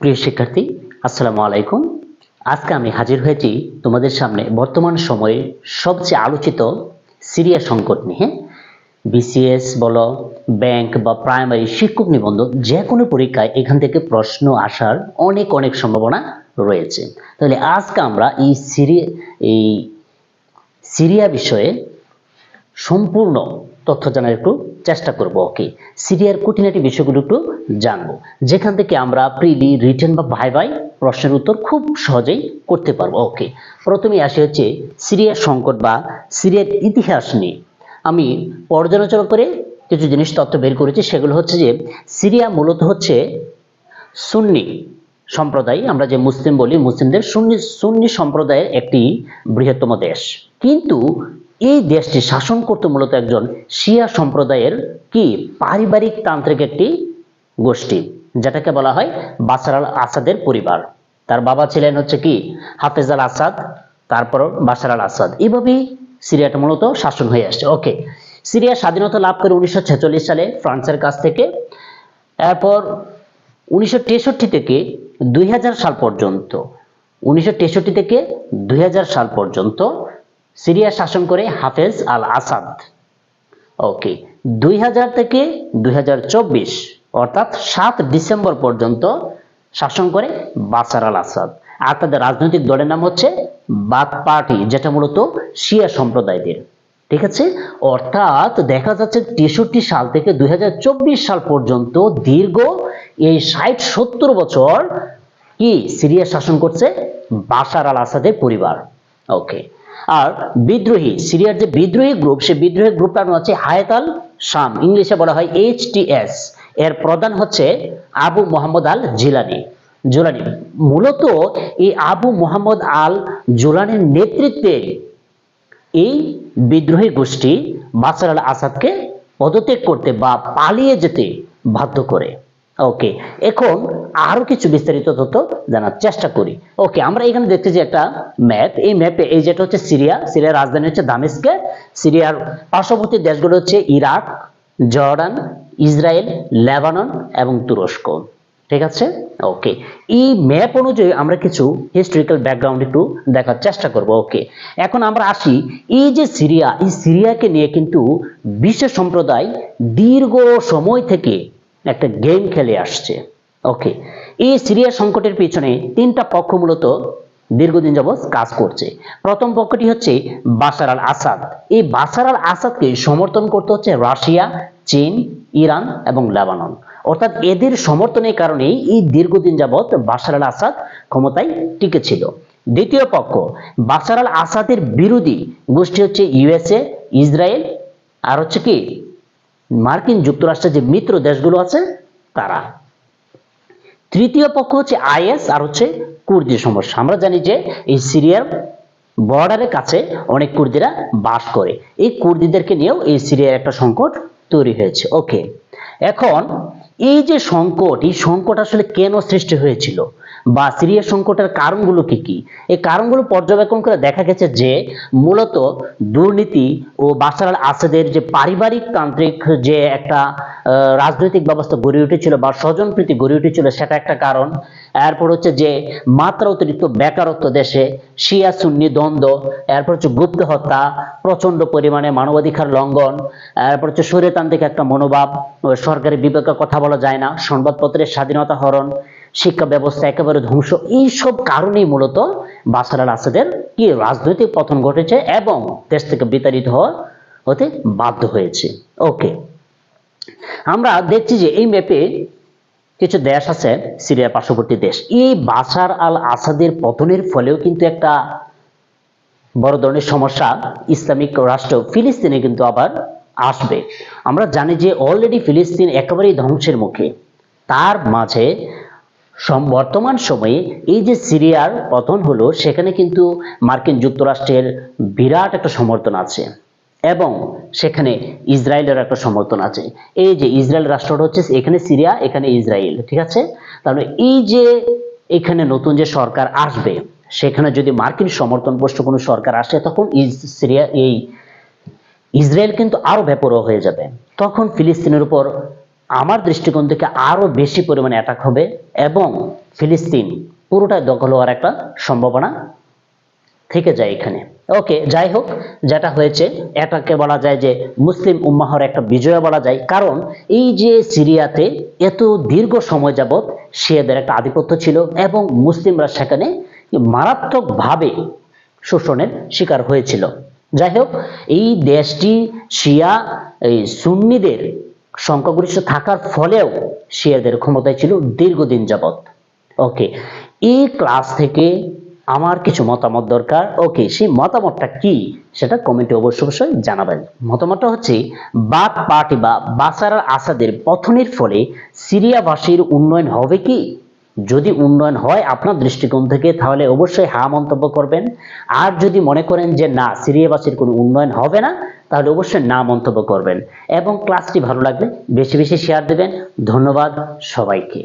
প্রিয় শিক্ষার্থী, আসসালামু আলাইকুম। আজকে আমি হাজির হয়েছি তোমাদের সামনে বর্তমান সময়ে সবচেয়ে আলোচিত সিরিয়া সংকট নিয়ে। বিসিএস বলো, ব্যাংক বা প্রাইমারি শিক্ষক নিবন্ধন যে কোনো পরীক্ষায় এখান থেকে প্রশ্ন আসার অনেক অনেক সম্ভাবনা রয়েছে। তাহলে আজকে আমরা এই সিরিয়া এই সিরিয়া বিষয়ে সম্পূর্ণ তথ্য জানার একটু চেষ্টা করব, ওকে? সিরিয়ার খুঁটিনাটি বিষয়গুলো একটু জানব। যেখান থেকে আমরা প্রিলি রিটেন বা ভাই ভাই প্রশ্নের উত্তর খুব সহজেই করতে পারব, ওকে? প্রথমে আসি হচ্ছে সিরিয়ার সংকট বা সিরিয়ার ইতিহাস নিয়ে। আমি পর্যালোচনা করে কিছু জিনিস তথ্য বের করেছি, সেগুলো হচ্ছে যে সিরিয়া মূলত হচ্ছে সুন্নি সম্প্রদায়। আমরা যে মুসলিম বলি, মুসলিমদের সুন্নি সুন্নি সম্প্রদায়ের একটি বৃহত্তম দেশ। কিন্তু এই দেশটি শাসন করতে মূলত একজন শিয়া সম্প্রদায়ের কি পারিবারিক তান্ত্রিক একটি গোষ্ঠী, যেটাকে বলা হয় বাসার আল আসাদের পরিবার। তার বাবা ছিলেন হচ্ছে কি হাফেজ আল আসাদ তারপর বাসার আল আসাদ। এইভাবেই সিরিয়াটা মূলত শাসন হয়ে আসছে। ওকে, সিরিয়া স্বাধীনতা লাভ করে উনিশশো ছেচল্লিশ সালে ফ্রান্সের কাছ থেকে। এরপর উনিশশো তেষট্টি থেকে দুই হাজার সাল পর্যন্ত, উনিশশো তেষট্টি থেকে দুই হাজার সাল পর্যন্ত সিরিয়া শাসন করে হাফেজ আল আসাদ ওকে, দুই হাজার থেকে দুই হাজার চব্বিশ, অর্থাৎ সাত ডিসেম্বর পর্যন্ত শাসন করে বাসার আল আসাদ আর তাদের রাজনৈতিক দলের নাম হচ্ছে বাক পার্টি, যেটা মূলত শিয়া সম্প্রদায়দের। ঠিক আছে? অর্থাৎ দেখা যাচ্ছে তেষট্টি সাল থেকে দুই হাজার চব্বিশ সাল পর্যন্ত দীর্ঘ এই ষাট সত্তর বছর কি সিরিয়া শাসন করছে বাসার আল আসাদের পরিবার। ওকে আর বিদ্রোহী, সিরিয়ার যে বিদ্রোহী গ্রুপ সে বিদ্রোহী গ্রুপটার নাম হচ্ছে হায়াত আল শাম, ইংলিশে বলা হয় এইচ এর প্রধান হচ্ছে Abu Mohammad al Jilani. Jolani, মূলত এই আবু মোহাম্মদ আল জোলানির নেতৃত্বে এই বিদ্রোহী গোষ্ঠী বাসার আল আসাদকে পদত্যাগ করতে বা পালিয়ে যেতে বাধ্য করে। ওকে এখন আরও কিছু বিস্তারিত তথ্য জানার চেষ্টা করি। ওকে আমরা এখানে দেখতেছি একটা ম্যাপ এই ম্যাপে এই যেটা হচ্ছে সিরিয়া। সিরিয়ার রাজধানী হচ্ছে দামেস্কে। সিরিয়ার পার্শ্ববর্তী দেশগুলো হচ্ছে ইরাক, জর্ডান, ইসরায়েল, লেবানন এবং তুরস্ক। ঠিক আছে? ওকে এই ম্যাপ অনুযায়ী আমরা কিছু হিস্টোরিক্যাল ব্যাকগ্রাউন্ড একটু দেখার চেষ্টা করব। ওকে এখন আমরা আসি, এই যে সিরিয়া, এই সিরিয়াকে নিয়ে কিন্তু বিশ্ব সম্প্রদায় দীর্ঘ সময় থেকে একটা গেম খেলে আসছে। ওকে এই সিরিয়া সংকটের পিছনে তিনটা পক্ষ মূলত দীর্ঘদিন যাবৎ কাজ করছে। প্রথম পক্ষটি হচ্ছে বাসার আল আসাদ। এই বাসার আল আসাদকে সমর্থন করতে হচ্ছে রাশিয়া, চীন, ইরান এবং লেবানন। অর্থাৎ এদের সমর্থনের কারণেই এই দীর্ঘদিন যাবৎ বাসার আল আসাদ ক্ষমতায় টিকে ছিল দ্বিতীয় পক্ষ বাসার আল আসাদের বিরোধী গোষ্ঠী হচ্ছে ইউএসএ ইসরায়েল, আর হচ্ছে কি? মার্কিন যুক্তরাষ্ট্রের যে মিত্র দেশগুলো আছে, তারা। তৃতীয় পক্ষ হচ্ছে আইএস আর হচ্ছে কুর্দি সমস্যা আমরা জানি যে এই সিরিয়ার বর্ডারের কাছে অনেক কুর্দিরা বাস করে। এই কুর্দিদেরকে নিয়েও এই সিরিয়ার একটা সংকট তৈরি হয়েছে। ওকে, এখন এই যে সংকট, এই সংকট আসলে কেন সৃষ্টি হয়েছিল? বা সিরিয়া সংকটের কারণগুলো কি কি? এই কারণগুলো পর্যবেক্ষণ করে দেখা গেছে যে, মূলত দুর্নীতি ও বাসার আল আসাদের যে পারিবারিক তান্ত্রিক যে একটা রাজনৈতিক ব্যবস্থা গড়ে উঠেছিল বা স্বজনপ্রীতি গড়ে উঠেছিল, সেটা একটা কারণ। এরপর হচ্ছে যে মাত্রা অতিরিক্ত বেকারত্ব দেশে, শিয়া সুন্নি দ্বন্দ্ব, এরপর হচ্ছে গুপ্ত হত্যা প্রচণ্ড পরিমাণে মানবাধিকার লঙ্ঘন, এরপর হচ্ছে স্বৈরতান্ত্রিক একটা মনোভাব, সরকারি বিবেকের কথা বলা যায় না, সংবাদপত্রের স্বাধীনতা হরণ, শিক্ষা ব্যবস্থা একেবারে ধ্বংস, এইসব কারণেই মূলত বাসার আল আসাদের কি রাজনৈতিক পতন ঘটেছে এবং দেশ থেকে বিতাড়িত হওয়া হতে বাধ্য হয়েছে। ওকে, আমরা দেখছি যে এই ম্যাপে কিছু দেশ আছে, সিরিয়ার পার্শ্ববর্তী দেশ। এই বাসার আল আসাদের পতনের ফলেও কিন্তু একটা বড় ধরনের সমস্যা ইসলামিক রাষ্ট্র ফিলিস্তিনে কিন্তু আবার আসবে। আমরা জানি যে অলরেডি ফিলিস্তিন একেবারেই ধ্বংসের মুখে। তার মাঝে বর্তমান সময়ে এই যে সিরিয়ার পতন হলো, সেখানে কিন্তু মার্কিন যুক্তরাষ্ট্রের বিরাট একটা সমর্থন আছে। এবং সেখানে ইসরায়েলের একটা সমর্থন আছে। এই যে ইসরায়েল রাষ্ট্রটা হচ্ছে এখানে সিরিয়া, এখানে ইসরায়েল, ঠিক আছে? তাহলে এই যে এখানে নতুন যে সরকার আসবে, সেখানে যদি মার্কিন সমর্থন পোষ্ট কোনো সরকার আসে, তখন সিরিয়া, এই ইসরায়েল কিন্তু আরও ব্যাপরও হয়ে যাবে। তখন ফিলিস্তিনের উপর আমার দৃষ্টিকোণ থেকে আরও বেশি পরিমাণে অ্যাটাক হবে এবং ফিলিস্তিন পুরোটাই দখল হওয়ার একটা সম্ভাবনা থেকে যায় এখানে। ওকে, যাই হোক, যেটা হয়েছে, এটাকে বলা যায় যে মুসলিম উম্মাহর একটা বিজয় বলা যায়। কারণ এই যে সিরিয়াতে এত দীর্ঘ সময় যাবৎ শিয়াদের একটা আধিপত্য ছিল এবং মুসলিমরা সেখানে মারাত্মকভাবে শোষণের শিকার হয়েছিল। যাই হোক, এই দেশটি শিয়া, এই সুন্নিদের সংখ্যাগরিষ্ঠ থাকার ফলেও শিয়াদের ক্ষমতায় ছিল দীর্ঘদিন যাবৎ। ওকে, এই ক্লাস থেকে আমার কিছু মতামত দরকার ওকে সেই মতামতটা কি? সেটা কমেন্টে অবশ্যই অবশ্যই জানাবেন। মতামতটা হচ্ছে, বাদ পার্টি বা বাসার আসাদের পতনের ফলে সিরিয়াবাসীর উন্নয়ন হবে কি? যদি উন্নয়ন হয় আপনার দৃষ্টিকোণ থেকে, তাহলে অবশ্যই হা মন্তব্য করবেন। আর যদি মনে করেন যে না, সিরিয়াবাসীর কোনো উন্নয়ন হবে না, তাহলে অবশ্যই না মন্তব্য করবেন। এবং ক্লাসটি ভালো লাগলে বেশি বেশি শেয়ার দেবেন। ধন্যবাদ সবাইকে।